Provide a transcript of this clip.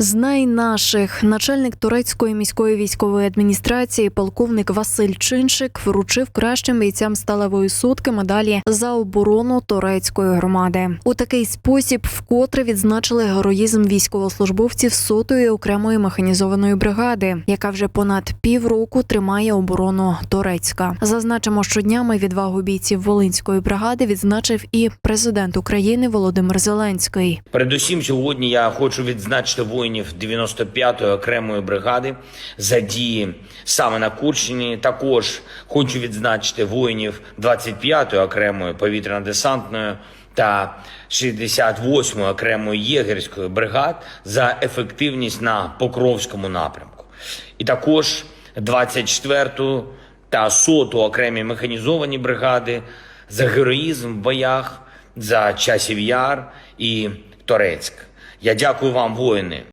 Знай наших начальник турецької міської військової адміністрації, полковник Василь Чиншик, вручив кращим бійцям сталевої сутки медалі за оборону турецької громади. У такий спосіб вкотре відзначили героїзм військовослужбовців сотої окремої механізованої бригади, яка вже понад півроку тримає оборону Турецька. Зазначимо, що днями відвагу бійців Волинської бригади відзначив і президент України Володимир Зеленський. Передусім, сьогодні я хочу відзначити воїнів 95-ї окремої бригади за дії саме на Курщині. Також хочу відзначити воїнів 25-ї окремої повітряно-десантної та 68-ї окремої єгерської бригад за ефективність на Покровському напрямку. І також 24-ту та 100-ту окремі механізовані бригади за героїзм в боях за часів яр і Торецьк. Я дякую вам, воїни.